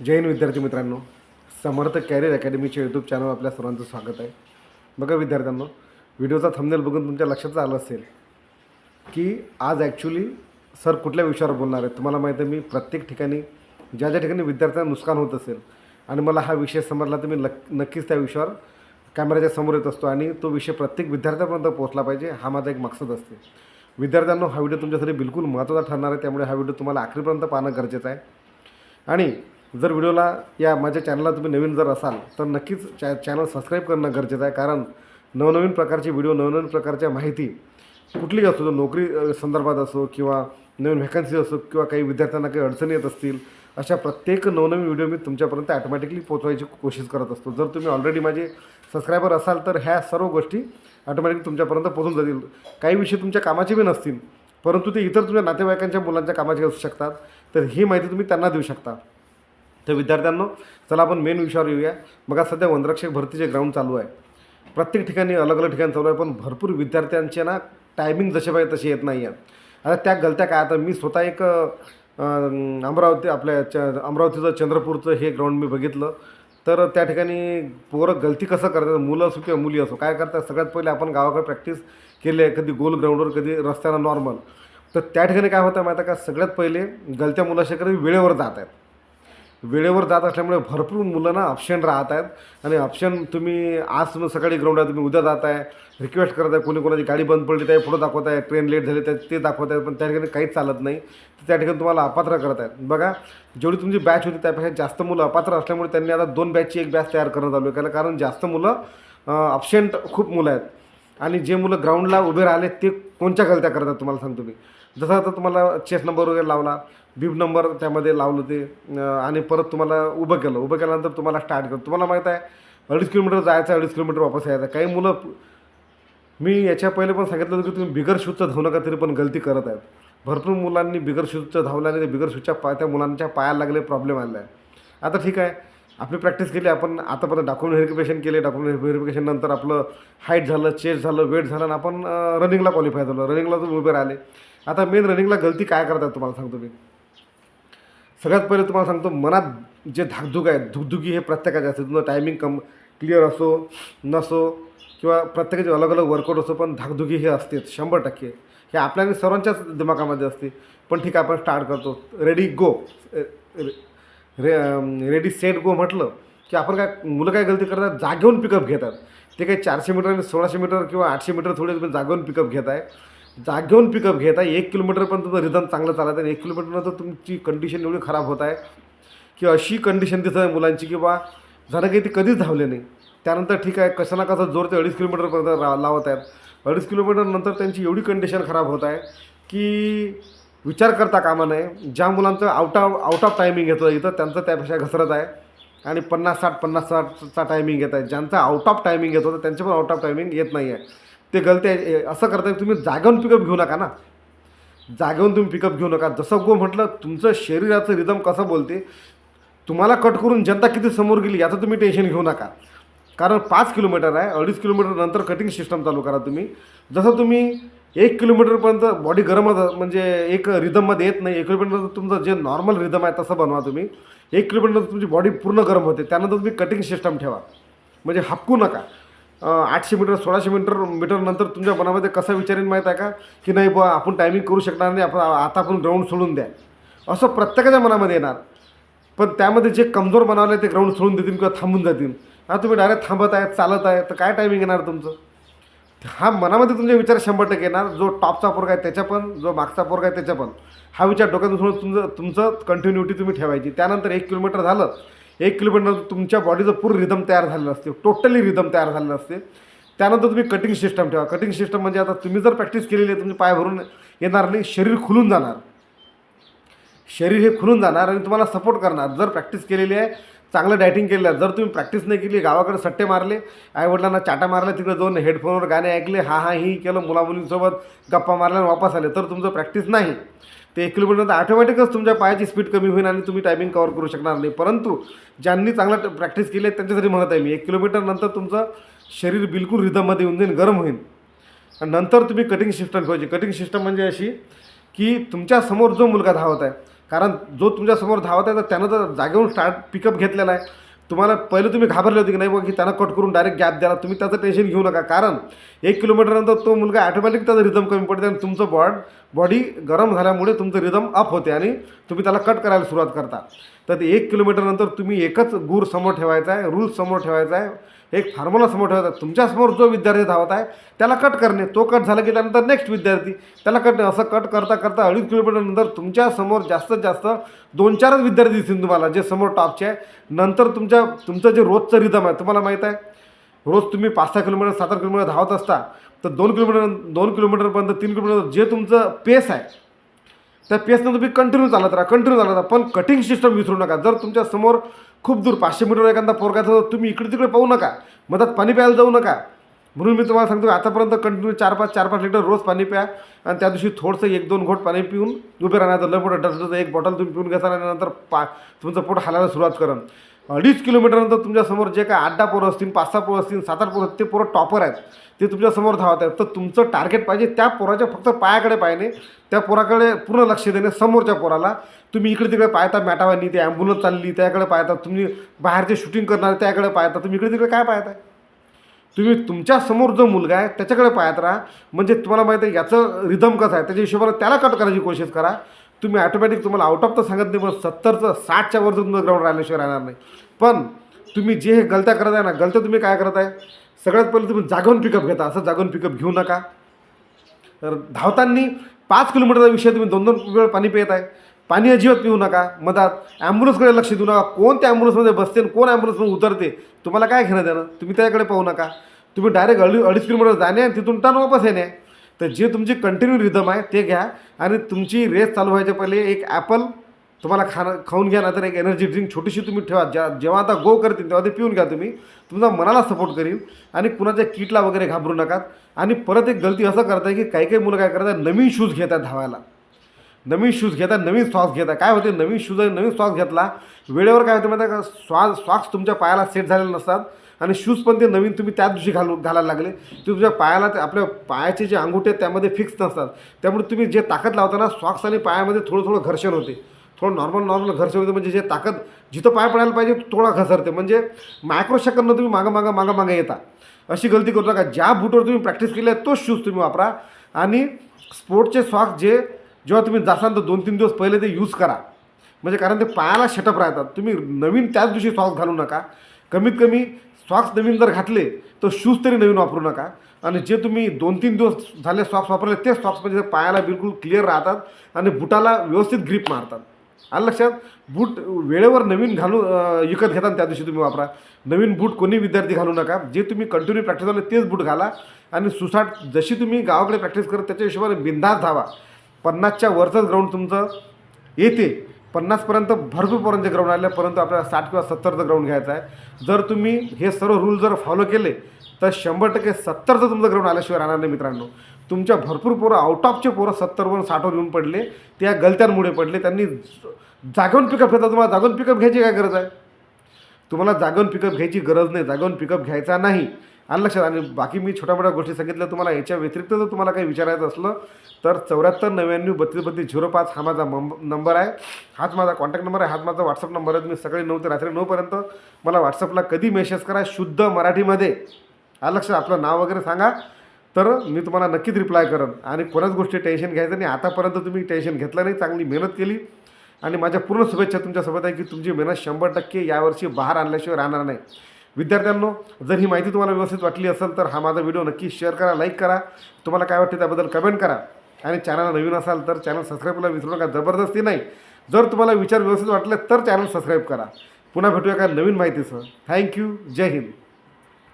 जैन विद्यार्थी मित्रांनो. समर्थ कॅरियर अकॅडमीच्या यूट्यूब चॅनल आपल्या सर्वांचं स्वागत आहे. बघा विद्यार्थ्यांनो व्हिडिओचा थंबनेल बघून तुमच्या लक्षात आलं असेल की आज ॲक्च्युली सर कुठल्या विषयावर बोलणार आहे तुम्हाला माहिती आहे मी प्रत्येक ठिकाणी ज्या ज्या ठिकाणी विद्यार्थ्यांना नुकसान होत असेल आणि मला हा विषय समजला तर मी नक्कीच त्या विषयावर कॅमेऱ्याच्या समोर येत असतो आणि तो विषय प्रत्येक विद्यार्थ्यापर्यंत पोहोचला पाहिजे हा माझा एक मकसद असते. विद्यार्थ्यांनो हा व्हिडिओ तुमच्यासाठी बिलकुल महत्त्वाचा ठरणार आहे त्यामुळे हा व्हिडिओ तुम्हाला आखरीपर्यंत पाहणं गरजेचं आहे. आणि जर व्हिडिओला या माझ्या चॅनलला तुम्ही नवीन जर असाल तर नक्कीच चॅ चॅनल सबस्क्राईब करणं गरजेचं आहे. कारण नवनवीन प्रकारचे व्हिडिओ नवनवीन प्रकारच्या माहिती कुठलीही असो नोकरी संदर्भात असो किंवा नवीन व्हॅकन्सी असो किंवा काही विद्यार्थ्यांना काही अडचणी येत असतील अशा प्रत्येक नवनवीन व्हिडिओ मी तुमच्यापर्यंत ॲटोमॅटिकली पोचवायची कोशिश करत असतो. जर तुम्ही ऑलरेडी माझे सबस्क्रायबर असाल तर ह्या सर्व गोष्टी ऑटोमॅटिक तुमच्यापर्यंत पोहोचून जातील. काही विषय तुमच्या कामाचे बी नसतील परंतु ते इतर तुमच्या नातेवाईकांच्या मुलांच्या कामाचे असू शकतात तर ही माहिती तुम्ही त्यांना देऊ शकता. तर विद्यार्थ्यांनो चला आपण मेन विषयावर येऊया. बघा सध्या वनरक्षक भरतीचे ग्राउंड चालू आहे. प्रत्येक ठिकाणी अलग अलग ठिकाणी चालू आहे पण भरपूर विद्यार्थ्यांचे ना टायमिंग जसे पाहिजे तसे येत नाही आहेत आता त्या गलत्या काय? आता मी स्वतः एक अमरावती आपल्या च अमरावतीचं चंद्रपूरचं हे ग्राउंड मी बघितलं. तर त्या ठिकाणी पोरं गलती कसं करतात? मुलं असो किंवा मुली असो काय करतात? सगळ्यात पहिले आपण गावाकडे प्रॅक्टिस केली आहे. कधी गोल ग्राउंडवर कधी रस्त्याला नॉर्मल तर त्या ठिकाणी काय होतं माहिती आहे का? सगळ्यात पहिले गलत्या मुलाशी कधी वेळेवर जात आहेत. वेळेवर जात असल्यामुळे भरपूर मुलं ना ऑप्शन राहत आहेत आणि ऑप्शन तुम्ही आज सकाळी ग्राउंड आहे तुम्ही उद्या जात आहे रिक्वेस्ट करत आहे कोणी कोणाची गाडी बंद पडली त्या पुढं दाखवत आहे ट्रेन लेट झाली त्या ते दाखवत आहेत पण त्या ठिकाणी काहीच चालत नाही. तर त्या ठिकाणी तुम्हाला अपात्र करत आहेत बघा जेवढी तुमची बॅच होती त्यापेक्षा जास्त मुलं अपात्र असल्यामुळे त्यांनी आता दोन बॅचची एक बॅच तयार करण्यात चालू आहे. कारण जास्त मुलं ऑप्शन खूप मुलं आहेत. आणि जे मुलं ग्राउंडला उभे राहिले ते कोणत्या गलत्या करतात तुम्हाला सांगतो मी. जसं आता तुम्हाला चेस नंबर वगैरे लावला बिब नंबर त्यामध्ये लावलं ते आणि परत तुम्हाला उभं केलं. उभं केल्यानंतर तुम्हाला स्टार्ट केलं. तुम्हाला माहीत आहे अडीच किलोमीटर जायचं अडीच किलोमीटर वापस यायचं. काही मुलं मी याच्या पहिले पण सांगितलं होतं की तुम्ही बिगर शूजचं धावू नका तरी पण गलती करत आहेत. भरपूर मुलांनी बिगर शूजचं धावल्याने आणि ते बिगर शूजच्या पाय त्या मुलांच्या पायाला लागले प्रॉब्लेम आलेला आहे. आता ठीक आहे आपली प्रॅक्टिस केली आपण आतापर्यंत डॉक्युमेंट व्हेरिफिकेशन केले. डॉक्युमेंट व्हेरिफिकेशन नंतर आपलं हाईट झालं चेस्ट झालं वेट झालं आणि आपण रनिंगला क्वालिफाय झालो. रनिंगला तुम्ही उभे राहिले. आता मेन रनिंगला गलती काय करतात तुम्हाला सांगतो मी. सगळ्यात पहिले तुम्हाला सांगतो मनात जे धाकधुक आहे धुकधुकी हे प्रत्येकाचे असते. तुमचं टायमिंग कम क्लिअर असो नसो किंवा प्रत्येकाचे अलग अलग वर्कआउट असो पण धाकधुकी हे असतेच शंभर टक्के. हे आपल्या आणि सर्वांच्याच दिमागामध्ये असते. पण ठीक आहे आपण स्टार्ट करतो. रेडी गो रे रेडी सेट गो म्हटलं की आपण काय मुलं काय गलती करतात? जागेहून पिकअप घेतात. ते काही चारशे मीटर आणि सोळाशे मीटर किंवा आठशे मीटर थोडे तुम्ही जागेहून पिकअप घेत आहे जागेहून पिकअप घेत आहे एक किलोमीटरपर्यंत तुमचं रिदम चांगलं चालत आहे आणि एक किलोमीटरनंतर तुमची कंडिशन एवढी खराब होत आहे की अशी कंडिशन दिसत आहे मुलांची की बा झालं काही ते कधीच धावले नाही. त्यानंतर ठीक आहे कसं ना कसं जोर ते अडीच किलोमीटरपर्यंत रा लावत आहेत. अडीच किलोमीटरनंतर त्यांची एवढी कंडिशन खराब होत आहे की विचार करता कामा नये. ज्या मुलांचं out of out of timing येतं इथं त्यांचं त्यापेक्षा घसरत आहे. आणि पन्नास साठ पन्नास साठचा टायमिंग येत आहे. ज्यांचं आउट ऑफ टायमिंग येत होतं त्यांचे पण आउट ऑफ टायमिंग येत नाही आहे ते गलते आहे. असं करताय तुम्ही जागेवरून पिकअप घेऊ नका ना. जागेवरून तुम्ही पिकअप घेऊ नका. जसं गो म्हटलं तुमचं शरीराचं रिदम कसं बोलते तुम्हाला कट करून जनता किती समोर गेली याचं तुम्ही टेन्शन घेऊ नका. कारण पाच किलोमीटर आहे अडीच किलोमीटर नंतर कटिंग सिस्टम चालू करा तुम्ही. जसं तुम्ही एक किलोमीटरपर्यंत बॉडी गरम म्हणजे एक रिदममध्ये येत नाही एक किलोमीटर तुमचं जे नॉर्मल रिदम आहे तसं बनवा तुम्ही. एक किलोमीटर तुमची बॉडी पूर्ण गरम होते त्यानंतर तुम्ही कटिंग सिस्टम ठेवा. म्हणजे हपकू नका. आठशे मीटर सोळाशे मीटर मीटर नंतर तुमच्या मनामध्ये कसा विचारेन माहीत आहे का? की नाही बुवा आपण टायमिंग करू शकणार नाही आपण आता आपण ग्राउंड सोडून द्या. असं प्रत्येकाच्या मनामध्ये येणार. पण त्यामध्ये जे कमजोर बनवले ते ग्राउंड सोडून देतील किंवा थांबून जातील. आता तुम्ही डायरेक्ट थांबत आहे चालत आहे तर काय टायमिंग येणार तुमचं? हा मनामध्ये तुमचे विचार शंभर टक्के येणार. जो टॉपचा पोरगा आहे त्याच्या पण जो मागचा पोरगा आहे त्याच्या पण. हा विचार डोक्यातून सोडून तुमचं तुमचं कंटिन्युटी तुम्ही ठेवायची. त्यानंतर एक किलोमीटर झालं एक किलोमीटर तुमच्या बॉडीचं पूर्ण रिदम तयार झालेलं असते. टोटली रिदम तयार झालेलं असते. त्यानंतर तुम्ही कटिंग सिस्टम ठेवा. कटिंग सिस्टम म्हणजे आता तुम्ही जर प्रॅक्टिस केलेली आहे तुमचे पाय भरून येणार नाही शरीर खुलून जाणार. शरीर हे खुलून जाणार आणि तुम्हाला सपोर्ट करणार. जर प्रॅक्टिस केलेली आहे चांगलं डायटिंग केलं आहे जर तुम्ही प्रॅक्टिस नाही केली गावाकडे सट्टे मारले आईवडिलांना चाटा मारल्या तिकडे जाऊन हेडफोनवर गाणे ऐकले हा हा ही केलं मुलामुलींसोबत गप्पा मारल्या आणि वापस आले तर तुमचं प्रॅक्टिस नाही. ते एक किलोमीटर ऑटोमॅटिकच तुमच्या पायाची स्पीड कमी होईल आणि तुम्ही टायमिंग कवर करू शकणार नाही. परंतु ज्यांनी चांगलं प्रॅक्टिस केली आहे त्यांच्यासाठी म्हणत आहे मी एक किलोमीटर नंतर तुमचं शरीर बिलकुल रिदममध्ये येऊन जाईल गरम होईल. आणि नंतर तुम्ही कटिंग सिस्टम पाहिजे कटिंग सिस्टम म्हणजे अशी की तुमच्यासमोर जो मुलगा धावत आहे कारण जो तुमच्यासमोर धावत आहे तर त्यानं तर जागेवरून स्टार्ट पिकअप घेतलेला आहे तुम्हाला पहिले तुम्ही घाबरले होते की नाही बघा की त्यांना कट करून डायरेक्ट गॅप द्याला तुम्ही त्याचं टेन्शन घेऊ नका. कारण एक किलोमीटरनंतर तो मुलगा ॲटोमॅटिक त्याचं रिदम कमी पडते आणि तुमचं बॉड बॉडी गरम झाल्यामुळे तुमचं रिदम अप होते आणि तुम्ही त्याला कट करायला सुरुवात करता. तर ते एक किलोमीटरनंतर तुम्ही एकच गूर समोर ठेवायचा आहे रूल समोर ठेवायचा आहे एक फॉर्म्युला समोर ठेवायचा आहे. तुमच्यासमोर जो विद्यार्थी धावत आहे त्याला कट करणे. तो कट झाला की त्यानंतर नेक्स्ट विद्यार्थी. त्याला कट असं कट करता करता अडीच किलोमीटरनंतर तुमच्यासमोर जास्तीत जास्त दोन चारच विद्यार्थी दिसतील तुम्हाला जे समोर टॉपचे आहे. नंतर तुमच्या तुमचं जे रोजचं रिदम आहे तुम्हाला माहीत आहे? रोज तुम्ही पाच सहा किलोमीटर सात आठ किलोमीटर धावत असता तर दोन किलोमीटर दोन किलोमीटरपर्यंत तीन किलोमीटर जे तुमचं पेस आहे त्या पेसनं तुम्ही कंटिन्यू चालत राहा कंटिन्यू चालत राहा. पण कटिंग सिस्टम विसरू नका. जर तुमच्यासमोर खूप दूर पाचशे मीटर एखादा पोरगा तर तुम्ही इकडे तिकडे पाहू नका. मधात पाणी प्यायला जाऊ नका. म्हणून मी तुम्हाला सांगतो आतापर्यंत कंटिन्यू चार पाच चार पाच लिटर रोज पाणी प्या. आणि त्या दिवशी थोडंसं एक दोन घोट पाणी पिऊन उभे राहण्याचं लय मोठं डस्ट एक बॉटल तुम्ही पिऊन घेता आणि नंतर पा तुमचं पोट हालायला सुरुवात करा. अडीच किलोमीटरनंतर तुमच्यासमोर जे काय आठ दहा पोरं असतील पाच सहा पोरं असतील सात आठ पोरं असतील, ते पोरं टॉपर आहेत. ते तुमच्यासमोर धावत आहेत. तर तुमचं टार्गेट पाहिजे त्या पोराच्या फक्त पायाकडे पाहिजे त्या पोराकडे पूर्ण लक्ष देणे समोरच्या पोराला. तुम्ही इकडे तिकडे पाहता मॅटावानी ते ॲम्ब्युलन्स चालली त्याकडे पाहता. तुम्ही बाहेरचे शूटिंग करणार त्याकडे पाहता. तुम्ही इकडे तिकडे काय पाहताय? तुम्ही तुमच्यासमोर जो मुलगा आहे त्याच्याकडे पाहत राहा. म्हणजे तुम्हाला माहिती आहे याचं रिदम कसं आहे? त्याच्या हिशोबाने त्याला कट करायची कोशिश करा. तुम्ही ऑटोमॅटिक तुम्हाला आउट ऑफ तर सांगत नाही पण सत्तरचं साठच्या वर तुमचं ग्राउंड राहिल्याशिवाय राहणार नाही. पण तुम्ही जे हे गलत्या करत आहे ना गलत्या तुम्ही काय करत आहे? सगळ्यात पहिले तुम्ही जागून पिकअप घेता असं जागून पिकअप घेऊ नका. तर धावताना पाच किलोमीटरचा विषय तुम्ही दोन दोन वेळ पाणी पित आहे. पाणी अजिबात पिऊ नका. मधात ॲम्ब्युलन्सकडे लक्ष देऊ नका. कोण त्या ॲम्ब्युलन्समध्ये बसते आणि कोण ॲम्ब्युलन्समध्ये उतरते तुम्हाला काय घेणं देणं? तुम्ही त्याकडे पाहू नका. तुम्ही डायरेक्ट अडी अडीच किलोमीटर जाणे आणि तिथून टर्न वापस येणे. तर जे तुमची कंटिन्यू रिदम आहे ते घ्या. आणि तुमची रेस चालू व्हायच्या पहिले एक ॲपल तुम्हाला खाणं खाऊन घ्या नाहीतर एक एनर्जी ड्रिंक छोटीशी तुम्ही ठेवा. ज्या जेव्हा आता गो करतील तेव्हा ते पिऊन घ्या तुम्ही. तुमचा मनाला सपोर्ट करील. आणि कुणाच्या किटला वगैरे घाबरू नका. आणि परत एक गलती असं करताय की काही काही मुलं काय करतात नवीन शूज घेतात धावायला. नवीन शूज घेता नवीन श्वास घेता. काय होते? नवीन शूज आणि नवीन श्वास घेतला वेळेवर काय होतं माहिती आहे का? स्वास सॉक्स तुमच्या पायाला सेट झालेले नसतात आणि शूज पण ते नवीन तुम्ही त्याच दिवशी घालू घालायला लागले. ते तुमच्या पायाला ते आपल्या पायाचे जे अंगुठे आहेत त्यामध्ये फिक्स नसतात. त्यामुळे तुम्ही जे ताकद लावताना सॉक्स आणि पायामध्ये थोडं थोडं घर्षण होते. थोडं नॉर्मल नॉर्मल घर्षण होते. म्हणजे जे ताकद जिथं पाय पडायला पाहिजे थोडा घसरते. म्हणजे मायक्रो तुम्ही मागं मागं मागं मागं येता. अशी गलती करू नका ज्या बूटवर तुम्ही प्रॅक्टिस केली आहे तोच शूज तुम्ही वापरा. आणि स्पोर्टचे सॉक्स जे जेव्हा तुम्ही जासाल तर दोन तीन दिवस पहिले ते यूज करा. म्हणजे कारण ते पायाला शटप राहतात. तुम्ही नवीन त्याच दिवशी सॉक्स घालू नका. कमीत कमी सॉक्स नवीन जर घातले तर शूज तरी नवीन वापरू नका. आणि जे तुम्ही दोन तीन दिवस झाले सॉक्स वापरले ते सॉक्स म्हणजे पायाला बिलकुल क्लिअर राहतात आणि बुटाला व्यवस्थित ग्रीप मारतात. आलं लक्षात? बूट वेळेवर नवीन घालू विकत घेताना त्या दिवशी तुम्ही वापरा. नवीन बूट कोणी विद्यार्थी घालू नका. जे तुम्ही कंटिन्यू प्रॅक्टिस झाले तेच बूट घाला. आणि सुसाट जशी तुम्ही गावाकडे प्रॅक्टिस करत त्याच्या हिशोबाने बिंदास धावा. पन्नासच्या वरचंच ग्राउंड तुमचं येते. पन्नासपर्यंत भरपूरपर्यंत ग्राउंड आलं परंतु आपल्याला साठ किंवा सत्तरचं ग्राउंड घ्यायचं आहे. जर तुम्ही हे सर्व रूल जर फॉलो केले तर शंभर टक्के सत्तरचं तुमचं ग्राउंड आल्याशिवाय राहणार नाही मित्रांनो. तुमच्या भरपूर पोरं आउट ऑफचे पोरं सत्तरवरून साठवर येऊन पडले त्या गलत्यांमुळे पडले. त्यांनी जागून पिकअप घेतला तुम्हाला जागून पिकअप घ्यायची काय गरज आहे? तुम्हाला जागून पिकअप घ्यायची गरज नाही. जागून पिकअप घ्यायचा नाही. आणि लक्षात आणि बाकी मी छोट्या मोठ्या गोष्टी सांगितल्या तुम्हाला याच्या व्यतिरिक्त जर तुम्हाला काही विचारायचं असलं तर चौऱ्याहत्तर नव्याण्णव बत्तीस बत्तीस झिरो पाच हा माझा मंब नंबर आहे. हाच माझा कॉन्टॅक्ट नंबर आहे हाच माझा व्हॉट्सअप नंबर आहे. तुम्ही सकाळी नऊ ते रात्री नऊपर्यंत मला व्हॉट्सअपला कधी मेसेज करा शुद्ध मराठीमध्ये. आलं लक्षात आपलं नाव वगैरे सांगा. तर मी तुम्हाला नक्कीच रिप्लाय करेन. आणि कोणाच गोष्टी टेन्शन घ्यायचं नाही. आतापर्यंत तुम्ही टेन्शन घेतलं नाही चांगली मेहनत केली. आणि माझ्या पूर्ण शुभेच्छा तुमच्यासोबत आहे की तुमची मेहनत शंभर टक्के यावर्षी बाहेर आणल्याशिवाय राहणार नाही. विद्यार्थ्यांनो जर ही माहिती तुम्हाला व्यवस्थित वाटली असेल तर हा माझा व्हिडिओ नक्की शेअर करा लाईक करा. तुम्हाला काय वाटते त्याबद्दल कमेंट करा. आणि चॅनल नवीन असाल तर चॅनल सबस्क्राईब करायला विसरू नका जबरदस्ती नाही. जर तुम्हाला विचार व्यवस्थित वाटले तर चॅनल सबस्क्राईब करा. पुन्हा भेटूया का नवीन माहितीसह. थँक्यू जय हिंद